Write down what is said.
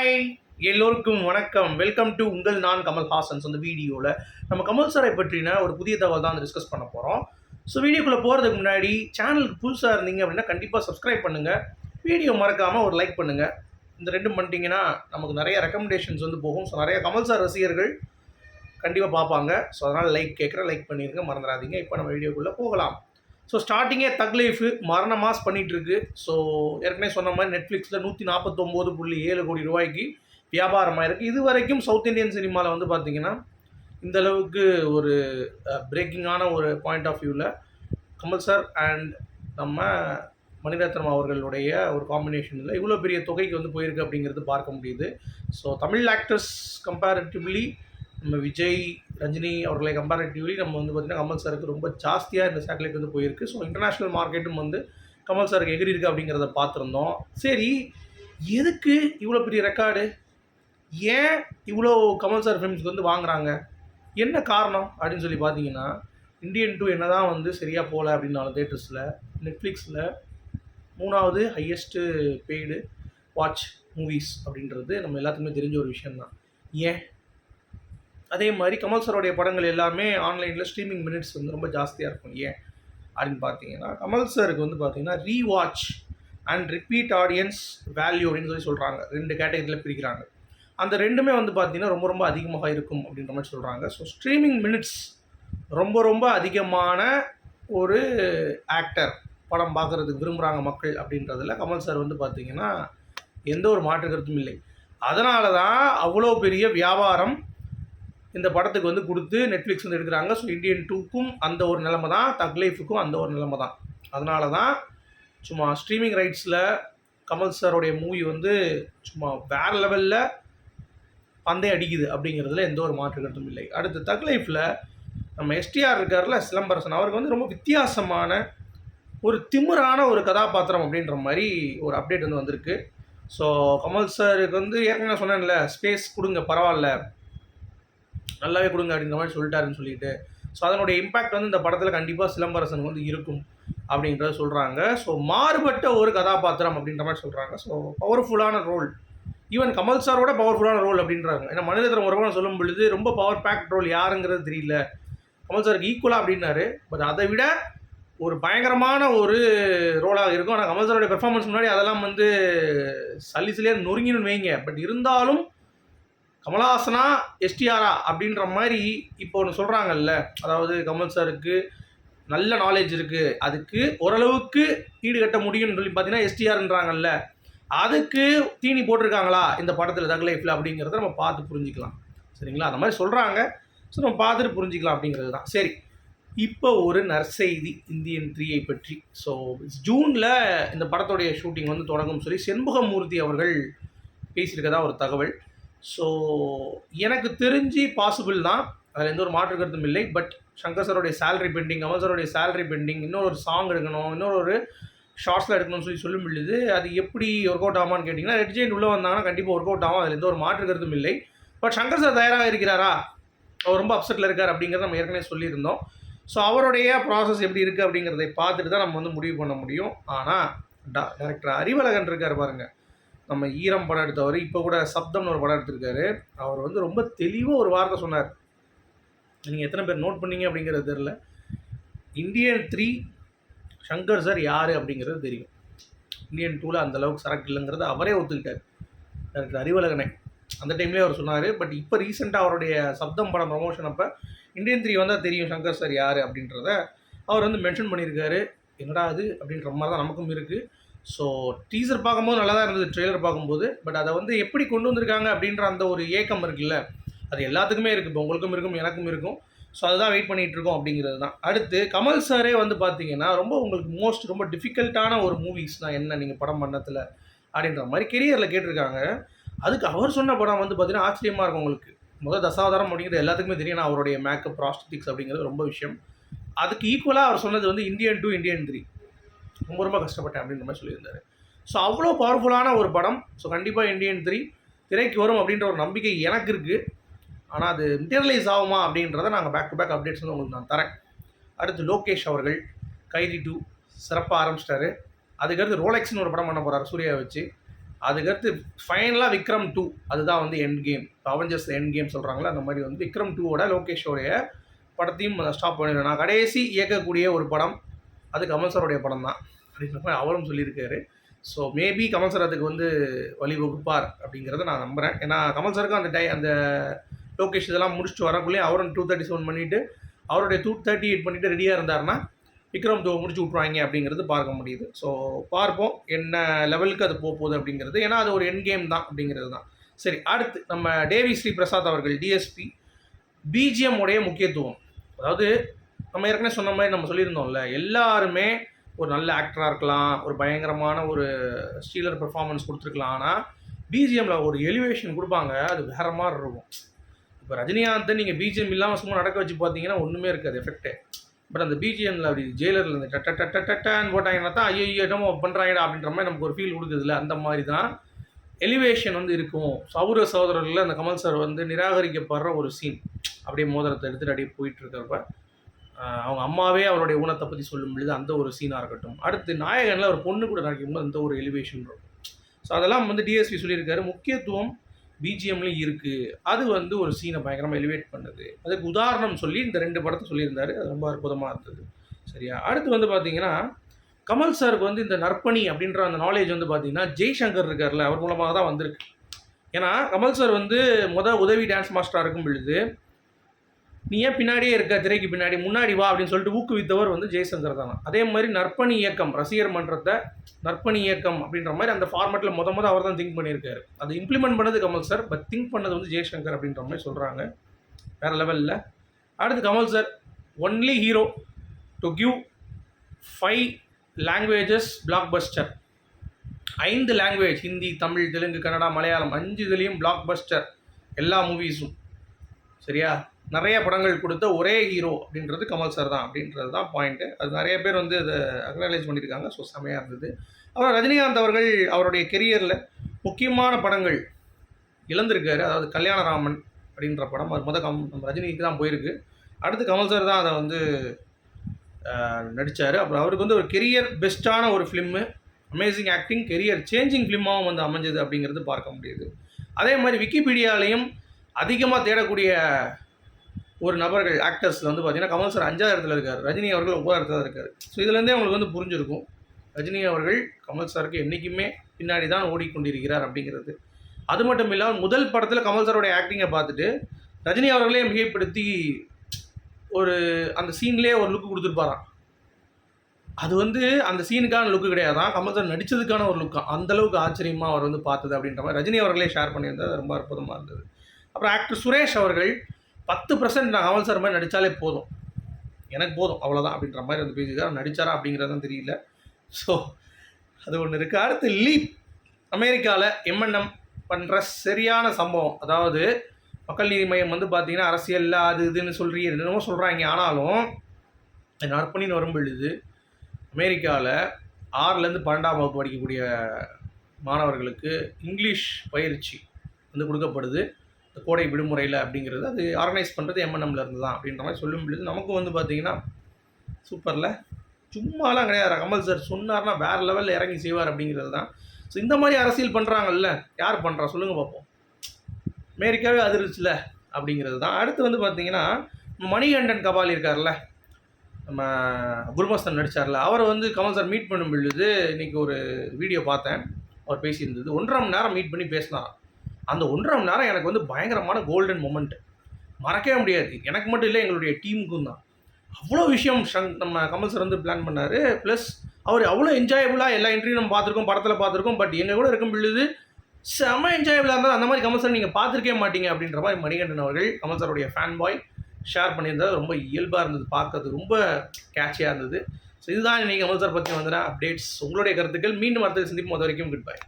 Hi எல்லோருக்கும் வணக்கம். Welcome to உங்கள் நான் கமல் ஹாசன்ஸ் அந்த வீடியோவில் நம்ம கமல் சாரை பற்றின ஒரு புதிய தகவல் தான் டிஸ்கஸ் பண்ண போகிறோம் ஸோ வீடியோக்குள்ளே போகிறதுக்கு முன்னாடி சேனலுக்கு புதுசாக இருந்தீங்க அப்படின்னா கண்டிப்பாக சப்ஸ்கிரைப் பண்ணுங்கள் வீடியோ மறக்காமல் ஒரு லைக் பண்ணுங்கள் இந்த ரெண்டும் பண்ணிட்டீங்கன்னா நமக்கு நிறைய ரெக்கமெண்டேஷன்ஸ் வந்து போகும். ஸோ நிறைய கமல் சார் ரசிகர்கள் கண்டிப்பாக பார்ப்பாங்க. ஸோ அதனால் லைக் கேட்குற லைக் பண்ணிடுங்க மறந்துடாதீங்க. இப்போ நம்ம வீடியோக்குள்ளே போகலாம். ஸோ ஸ்டார்டிங்கே தக் லைஃபு மரண மாஸ் பண்ணிகிட்ருக்கு ஸோ ஏற்கனவே சொன்ன மாதிரி நெட்ஃப்ளிக்ஸில் நூற்றி நாற்பத்தொம்போது புள்ளி ஏழு கோடி ரூபாய்க்கு வியாபாரமாக இருக்குது இது வரைக்கும் சவுத் இந்தியன் சினிமாவில் வந்து பார்த்தீங்கன்னா இந்த அளவுக்கு ஒரு பிரேக்கிங்கான ஒரு பாயிண்ட் ஆஃப் வியூவில் கமல் சார் அண்ட் நம்ம மணிரத்னம் அவர்களுடைய ஒரு காம்பினேஷனில் இவ்வளோ பெரிய தொகைக்கு வந்து போயிருக்கு அப்படிங்கிறது பார்க்க முடியுது. ஸோ தமிழ் ஆக்டர்ஸ் கம்பேரிட்டிவ்லி நம்ம விஜய் ரஜினி அவர்களை கம்பேரிட்டிவ்லி நம்ம வந்து பார்த்திங்கன்னா கமல் சாருக்கு ரொம்ப ஜாஸ்தியாக இந்த சேட்டலைட் வந்து போயிருக்கு. ஸோ இன்டர்நேஷ்னல் மார்க்கெட்டும் வந்து கமல் சாருக்கு எகிரி இருக்கு அப்படிங்கிறத பார்த்துருந்தோம். சரி எதுக்கு இவ்வளோ பெரிய ரெக்கார்டு ஏன் இவ்வளோ கமல் சார் ஃபிலிம்ஸ்க்கு வந்து வாங்குறாங்க? என்ன காரணம்? அப்படின்னு சொல்லி பார்த்தீங்கன்னா இந்தியன் டூ என்ன தான் வந்து சரியாக போகல அப்படின்னாலும் தேட்டர்ஸில் நெட்ஃப்ளிக்ஸில் மூணாவது ஹையஸ்ட்டு பெய்டு வாட்ச் மூவிஸ் அப்படின்றது நம்ம எல்லாத்துக்குமே தெரிஞ்ச ஒரு விஷயந்தான் ஏன்? அதே மாதிரி கமல் சாருடைய படங்கள் எல்லாமே ஆன்லைனில் ஸ்ட்ரீமிங் மினிட்ஸ் வந்து ரொம்ப ஜாஸ்தியாக இருக்கும். ஏன்? அப்படின்னு பார்த்தீங்கன்னா கமல் சாருக்கு வந்து பார்த்தீங்கன்னா rewatch and repeat audience value அப்படின்னு சொல்லி சொல்கிறாங்க ரெண்டு கேட்டகரியில் பிரிக்கிறாங்க. அந்த ரெண்டுமே வந்து பார்த்தீங்கன்னா ரொம்ப ரொம்ப அதிகமாக இருக்கும் அப்படின்ற மாதிரி சொல்கிறாங்க ஸோ ஸ்ட்ரீமிங் மினிட்ஸ் ரொம்ப ரொம்ப அதிகமான ஒரு ஆக்டர் படம் பார்க்குறதுக்கு விரும்புகிறாங்க மக்கள் அப்படின்றதில் கமல் சார் வந்து பார்த்தீங்கன்னா எந்த ஒரு மாற்று கருத்தும் இல்லை. அதனால தான் அவ்வளோ பெரிய வியாபாரம் இந்த படத்துக்கு வந்து கொடுத்து நெட்ஃப்ளிக்ஸ் வந்து எடுக்கிறாங்க. ஸோ இந்தியன் டூக்கும் அந்த ஒரு நிலமை தான். தக் லைஃபுக்கும் அந்த ஒரு நிலமை தான். அதனால தான் சும்மா ஸ்ட்ரீமிங் ரைட்ஸில் கமல் சாரோடைய மூவி வந்து சும்மா வேறு லெவலில் பந்தை அடிக்குது அப்படிங்கிறதுல எந்த ஒரு மாற்று கருத்தும் இல்லை. அடுத்து தக் லைஃப்பில் நம்ம எஸ்டிஆர் இருக்கார்ல சிலம்பரசன். அவருக்கு வந்து ரொம்ப வித்தியாசமான ஒரு திமிரான ஒரு கதாபாத்திரம் அப்படின்ற மாதிரி ஒரு அப்டேட் வந்து வந்திருக்கு. ஸோ கமல் சாருக்கு வந்து ஏற்கனவே சொன்னேன்ல ஸ்பேஸ் கொடுங்க பரவாயில்ல. நல்லாவே கொடுங்க அப்படின்ற மாதிரி சொல்லிட்டாருன்னு சொல்லிட்டு. ஸோ அதனுடைய இம்பேக்ட் வந்து இந்த படத்தில் கண்டிப்பாக சிலம்பரசன் வந்து இருக்கும் அப்படின்றத சொல்கிறாங்க ஸோ மாறுபட்ட ஒரு கதாபாத்திரம் அப்படின்ற மாதிரி சொல்கிறாங்க ஸோ பவர்ஃபுல்லான ரோல் ஈவன் கமல் சாரோட பவர்ஃபுல்லான ரோல் அப்படின்றாங்க ஏன்னா மனிதத்திரம் ஒரு சொல்லும் பொழுது ரொம்ப பவர் பேக்ட் ரோல் யாருங்கிறது தெரியல. கமல் சாருக்கு ஈக்குவலாக அப்படின்னாரு. பட் அதை விட ஒரு பயங்கரமான ஒரு ரோலாக இருக்கும். ஆனால் கமல் சாரோடைய பெர்ஃபார்மன்ஸ் முன்னாடி அதெல்லாம் வந்து சல்லி சல்லியாக நொறுங்கின்னு வைங்க. பட் இருந்தாலும் கமலஹாசனா எஸ்டிஆரா அப்படின்ற மாதிரி இப்போ ஒன்று சொல்கிறாங்கல்ல அதாவது கமல் சாருக்கு நல்ல நாலேஜ் இருக்குது அதுக்கு ஓரளவுக்கு ஈடுகட்ட முடியும்னு சொல்லி பார்த்தீங்கன்னா எஸ்டிஆர்ன்றாங்கல்ல அதுக்கு தீனி போட்டிருக்காங்களா இந்த படத்தில் தக் லைஃப்பில் அப்படிங்கிறத நம்ம பார்த்து புரிஞ்சுக்கலாம். சரிங்களா? அந்த மாதிரி சொல்கிறாங்க ஸோ நம்ம பார்த்துட்டு புரிஞ்சுக்கலாம் அப்படிங்கிறது தான். சரி. இப்போ ஒரு நற்செய்தி இந்தியன் த்ரீயை பற்றி. ஸோ ஜூனில் இந்த படத்துடைய ஷூட்டிங் வந்து தொடங்கும் சொல்லி செண்பகமூர்த்தி அவர்கள் பேசியிருக்கதா ஒரு தகவல். ஸோ எனக்கு தெரிஞ்சு பாசிபிள் தான். அதில் எந்த ஒரு மாற்று கருத்தும் இல்லை. பட் சங்கர் சாரோடைய சேலரி பெண்டிங் கமல் சாரோடைய சேலரி பெண்டிங் இன்னொரு சாங் எடுக்கணும் இன்னொரு ஷார்ட்ஸில் எடுக்கணும்னு சொல்லி சொல்லும் பொழுது அது எப்படி ஒர்க் அவுட் ஆமான்னு கேட்டிங்கன்னா ரெட் ஜெயின் உள்ளே வந்தாங்கன்னா கண்டிப்பாக ஒர்க் அவுட் ஆகும். அதில் எந்த ஒரு மாற்று கருத்தும் இல்லை. பட் சங்கர் சார் தயாராக இருக்கிறாரா? அவர் ரொம்ப அப்செட்டில் இருக்கார் அப்படிங்கிறத நம்ம ஏற்கனவே சொல்லியிருந்தோம். ஸோ அவருடைய ப்ராசஸ் எப்படி இருக்குது அப்படிங்கிறதை பார்த்துட்டு தான் நம்ம வந்து முடிவு பண்ண முடியும். ஆனால் டா டேரக்டர் அறிவழகன் இருக்கார் பாருங்கள் நம்ம ஈரம் படம் எடுத்தவர் இப்போ கூட சப்தம்னு ஒரு படம் எடுத்திருக்காரு. அவர் வந்து ரொம்ப தெளிவாக ஒரு வார்த்தை சொன்னார். நீங்கள் எத்தனை பேர் நோட் பண்ணீங்க அப்படிங்கிறது தெரில இந்தியன் த்ரீ சங்கர் சார் யார் அப்படிங்கிறது தெரியும். இந்தியன் டூவில் அந்தளவுக்கு சரக்கு இல்லைங்கிறத அவரே ஒத்துக்கிட்டார். எனக்கு அறிவழகனே. அந்த டைம்லேயே அவர் சொன்னார். பட் இப்போ ரீசெண்டாக அவருடைய சப்தம் படம் ப்ரமோஷன் அப்போ இந்தியன் த்ரீ வந்தால் தெரியும் சங்கர் சார் யார் அப்படின்றத அவர் வந்து மென்ஷன் பண்ணியிருக்காரு. என்னடா அது அப்படின்ற மாதிரி தான் நமக்கும் இருக்குது ஸோ டீசர் பார்க்கும்போது நல்லா தான் இருந்தது ட்ரெய்லர் பார்க்கும்போது. பட் அதை வந்து எப்படி கொண்டு வந்திருக்காங்க அப்படின்ற அந்த ஒரு ஏக்கம் இருக்குல்ல அது எல்லாத்துக்குமே இருக்குது இப்போ உங்களுக்கும் இருக்கும் எனக்கும் இருக்கும். ஸோ அதுதான் வெயிட் பண்ணிகிட்ருக்கோம் அப்படிங்கிறது தான். அடுத்து கமல் சாரே வந்து பார்த்தீங்கன்னா ரொம்ப உங்களுக்கு மோஸ்ட் ரொம்ப டிஃபிகல்ட்டான ஒரு மூவிஸ்னால் என்ன நீங்கள் படம் பண்ணத்தில் அப்படின்ற மாதிரி கெரியரில் கேட்டிருக்காங்க. அதுக்கு அவர் சொன்ன படம் வந்து பார்த்தீங்கன்னா ஆச்சரியமாக இருக்கும் உங்களுக்கு. முதல் தசாவதாரம் அப்படிங்கிறது எல்லாத்துக்குமே தெரியும். நான் அவருடைய மேக்கப் ப்ராஸ்டிக்ஸ் அப்படிங்கிறது ரொம்ப விஷயம். அதுக்கு ஈக்குவலாக அவர் சொன்னது வந்து இந்தியன் டூ இந்தியன் த்ரீ ரொம்ப ரொம்ப கஷ்டப்பட்டேன் அப்படின்ற மாதிரி சொல்லியிருந்தார். ஸோ அவ்வளோ பவர்ஃபுல்லான ஒரு படம். ஸோ கண்டிப்பாக இண்டியன் த்ரீ திரைக்கு வரும் அப்படின்ற ஒரு நம்பிக்கை எனக்கு இருக்குது ஆனால் அது மெட்டீரியலைஸ் ஆகுமா அப்படின்றத நாங்கள் பேக் டு பேக் அப்டேட்ஸ் வந்து உங்களுக்கு நான் தரேன். அடுத்து லோகேஷ் அவர்கள் கைதி டூ சிறப்பாக ஆரம்பிச்சிட்டாரு. அதுக்கடுத்து ரோலெக்ஸ்னு ஒரு படம் பண்ண போகிறார் சூர்யா வச்சு. அதுக்கடுத்து ஃபைனலாக விக்ரம் டூ அதுதான் வந்து end game Avengers end game சொல்கிறாங்களா அந்த மாதிரி வந்து விக்ரம் டூவோட லோகேஷோடைய படத்தையும் ஸ்டாப் பண்ணிடுவேன் நான் கடைசி இயக்கக்கூடிய ஒரு படம். அது கமல் சாரோடைய படம் தான் அப்படின்ற மாதிரி அவரும் சொல்லியிருக்காரு. ஸோ மேபி கமல் சார் அதுக்கு வந்து வழிவகுப்பார் அப்படிங்கிறத நான் நம்புகிறேன் ஏன்னா கமல் சாருக்கும் அந்த டை அந்த லோகேஷ் இதெல்லாம் முடிச்சுட்டு வரக்குள்ளேயே அவரும் டூ தேர்ட்டி செவன் பண்ணிவிட்டு அவருடைய டூ தேர்ட்டி எயிட் பண்ணிவிட்டு ரெடியாக இருந்தாருன்னா விக்ரம் தோ முடிச்சு விட்ருவாங்க அப்படிங்கிறது பார்க்க முடியுது. ஸோ பார்ப்போம் என்ன லெவலுக்கு அது போக போகுது அப்படிங்கிறது. ஏன்னா அது ஒரு என் கேம் தான் அப்படிங்கிறது தான் சரி அடுத்து நம்ம டேவி ஸ்ரீ பிரசாத் அவர்கள் டிஎஸ்பி பிஜிஎம் உடைய முக்கியத்துவம். அதாவது நம்ம ஏற்கனவே சொன்ன மாதிரி நம்ம சொல்லியிருந்தோம்ல எல்லாருமே ஒரு நல்ல ஆக்டராக இருக்கலாம் ஒரு பயங்கரமான ஒரு ஸ்டீலர் பெர்ஃபார்மன்ஸ் கொடுத்துருக்கலாம். ஆனால் பிஜிஎம்மில் ஒரு எலிவேஷன் கொடுப்பாங்க அது வேற மாதிரி இருக்கும். இப்போ ரஜினிகாந்தை நீங்கள் பிஜிஎம் இல்லாமல் சும்மா நடக்க வச்சு பார்த்தீங்கன்னா ஒன்றுமே இருக்காது எஃபெக்டே பட் அந்த பிஜிஎம்ல அப்படி ஜெயிலரில் இருந்து டட்ட டட்ட டட்டான்னு போட்டாங்கன்னா தான் ஐயோ என்னமோ பண்ணுறாங்கடா அப்படின்ற மாதிரி நமக்கு ஒரு ஃபீல் கொடுக்குதுல்ல அந்த மாதிரி தான் எலிவேஷன் வந்து இருக்கும். சௌர சகோதரர்களில் அந்த கமல் சார் வந்து நிராகரிக்கப்படுற ஒரு சீன் அப்படியே மோதிரத்தை எடுத்துகிட்டு அப்படியே போயிட்டு இருக்கிறப்ப அவங்க அம்மாவே அவருடைய ஊனத்தை பற்றி சொல்லும் பொழுது அந்த ஒரு சீனாக இருக்கட்டும். அடுத்து நாயகனில் ஒரு பொண்ணு கூட நடிக்கும்போது அந்த ஒரு எலிவேஷன் இருக்கும் ஸோ அதெல்லாம் வந்து டிஎஸ்பி சொல்லியிருக்காரு. முக்கியத்துவம் பிஜிஎம்லேயும் இருக்குது அது வந்து ஒரு சீனை பயங்கரமாக எலிவேட் பண்ணுது. அதுக்கு உதாரணம் சொல்லி இந்த ரெண்டு படத்தை சொல்லியிருந்தாரு. அது ரொம்ப அற்புதமாக இருந்தது. சரியா? அடுத்து வந்து பார்த்தீங்கன்னா கமல் சாருக்கு வந்து இந்த நற்பணி அப்படின்ற அந்த நாலேஜ் வந்து பார்த்தீங்கன்னா ஜெய்சங்கர் இருக்கார்ல அவர் மூலமாக தான் வந்திருக்கு. ஏன்னா கமல் சார் வந்து முத உதவி டான்ஸ் மாஸ்டராக இருக்கும் பொழுது நீ ஏன் பின்னாடியே இருக்க? திரைக்கு பின்னாடி முன்னாடி வா அப்படின்னு சொல்லிட்டு ஊக்குவித்தவர் வந்து ஜெய்சங்கர் தான். அதே மாதிரி நற்பணி இயக்கம் ரசிகர் மன்றத்தை நற்பணி இயக்கம் அப்படின்ற மாதிரி அந்த ஃபார்மேட்டில் மொத முத அவர் தான் திங்க் பண்ணியிருக்காரு. அதை இம்ப்ளிமெண்ட் பண்ணது கமல் சார் பட் திங்க் பண்ணது வந்து ஜெய்சங்கர் அப்படின்ற மாதிரி சொல்கிறாங்க வேறு லெவலில் அடுத்து Kamal sir only hero to give five languages blockbuster ஐந்து லாங்குவேஜ் ஹிந்தி தமிழ் தெலுங்கு கன்னடா மலையாளம் அஞ்சு இதுலேயும் பிளாக் பஸ்டர் எல்லா மூவிஸும் சரியா? நிறைய படங்கள் கொடுத்த ஒரே ஹீரோ அப்படின்றது கமல் சார் தான் அப்படின்றது தான் பாயிண்ட்டு அது நிறைய பேர் வந்து அதை அக்னாலேஜ் பண்ணியிருக்காங்க. ஸோ செமையாக இருந்தது. அப்புறம் ரஜினிகாந்த் அவர்கள் அவருடைய கெரியரில் முக்கியமான படங்கள் இழந்திருக்காரு. அதாவது கல்யாணராமன் அப்படின்ற படம். அது மொதல் கம் நம்ம ரஜினிக்கு தான் போயிருக்கு. அடுத்து கமல் சார் தான் அதை வந்து நடித்தார் அப்புறம் அவருக்கு வந்து ஒரு கெரியர் பெஸ்ட்டான ஒரு film amazing acting career changing ஃபிலிமாகவும் வந்து அமைஞ்சது அப்படிங்கிறது பார்க்க முடியுது. அதே மாதிரி விக்கிபீடியாலையும் அதிகமாக தேடக்கூடிய ஒரு நபர்கள் ஆக்டர்ஸில் வந்து பார்த்தீங்கன்னா கமல் சார் அஞ்சாவது இடத்துல இருக்கார். ரஜினி அவர்கள் ஒன்பதாவது இடத்துல இருக்கார். ஸோ இதுலேருந்தே அவங்களுக்கு வந்து புரிஞ்சிருக்கும். ரஜினி அவர்கள் கமல் சாருக்கு என்றைக்குமே பின்னாடி தான் ஓடிக்கொண்டிருக்கிறார் அப்படிங்கிறது. அது மட்டும் இல்லாமல் முதல் படத்தில் கமல் சாரோடைய ஆக்டிங்கை பார்த்துட்டு ரஜினி அவர்களே மிகைப்படுத்தி ஒரு அந்த சீன்லேயே ஒரு லுக்கு கொடுத்துருப்பாராம். அது வந்து அந்த சீனுக்கான லுக்கு கிடையாதான் கமல் சார் நடித்ததுக்கான ஒரு லுக்கு அந்த அளவுக்கு ஆச்சரியமாக அவர் வந்து பார்த்தது அப்படின்ற மாதிரி ரஜினி அவர்களே ஷேர் பண்ணியிருந்தது. அது ரொம்ப அற்புதமாக இருந்தது. அப்புறம் ஆக்டர் சுரேஷ் அவர்கள் பத்து பர்சன்ட் நான் கமல் சார் மாதிரி நடித்தாலே போதும். எனக்கு போதும் அவ்வளோதான் அப்படின்ற மாதிரி வந்து பேசியிருக்காரு நடித்தாரா அப்படிங்கிறதான் தெரியல. ஸோ அது ஒன்று இருக்குது அடுத்து லீப். அமெரிக்காவில் எம்என்எம் பண்ணுற சரியான சம்பவம். அதாவது மக்கள் நீதி மையம் வந்து பார்த்திங்கன்னா அரசியலில் அது இதுன்னு சொல்கிறீங்க என்னமோ சொல்கிறாங்க ஆனாலும் நற்பணின்னு வரும் பொழுது அமெரிக்காவில் ஆறுலேருந்து பன்னெண்டாம் வகுப்பு படிக்கக்கூடிய மாணவர்களுக்கு இங்கிலீஷ் பயிற்சி வந்து கொடுக்கப்படுது. கோடை விடுமுறையில் அப்படிங்கிறது அது ஆர்கனைஸ் பண்ணுறது எம்என்எம்ல இருந்து தான் அப்படின்ற மாதிரி சொல்லும் பொழுது நமக்கும் வந்து பார்த்தீங்கன்னா சூப்பரில் சும்மாலாம் கிடையாது. கமல் சார் சொன்னார்னா வேறு லெவலில் இறங்கி செய்வார் அப்படிங்கிறது தான். ஸோ இந்த மாதிரி அரசியல் பண்ணுறாங்கல்ல யார் பண்ணுறா சொல்லுங்கள் பார்ப்போம் அமெரிக்காவே அதிர்ச்சில அப்படிங்கிறது தான். அடுத்து வந்து பார்த்தீங்கன்னா மணிகண்டன் கபாலி இருக்கார்ல நம்ம குருமஸ்தன் நடித்தார்ல அவரை வந்து கமல் சார் மீட் பண்ணும் பொழுது இன்றைக்கி ஒரு வீடியோ பார்த்தேன். அவர் பேசியிருந்தது. ஒன்றரை மணி நேரம் மீட் பண்ணி பேசினாராம். அந்த ஒன்றரை மணி நேரம் எனக்கு வந்து பயங்கரமான கோல்டன் மூமெண்ட் மறக்கவே முடியாது. எனக்கு மட்டும் இல்லை எங்களுடைய டீமுக்கும் தான். அவ்வளோ விஷயம் ஷங் நம்ம கமல் சார் வந்து பிளான் பண்ணார். ப்ளஸ் அவர் அவ்வளோ என்ஜாயபுளாக எல்லா இன்டர்வியூ நம்ம பார்த்துருக்கோம் படத்தில் பார்த்துருக்கோம். பட் எங்கள் கூட இருக்கும் பொழுது செம்ம என்ஜாயபுளாக இருந்தால் அந்த மாதிரி கமல் சார் நீங்கள் பார்த்துருக்கே மாட்டீங்க அப்படின்ற மாதிரி மணிகண்டன் அவர்கள் கமல் சாருடைய ஃபேன் பாய் ஷேர் பண்ணியிருந்தது. ரொம்ப இயல்பாக இருந்தது பார்க்கறது. ரொம்ப கேட்சியாக இருந்தது. ஸோ இதுதான் நீங்கள் கமல் சார் பற்றி வந்தன அப்டேட்ஸ் உங்களுடைய கருத்துக்கள். மீண்டும் அடுத்த சந்திப்போம். அது வரைக்கும் குட் பை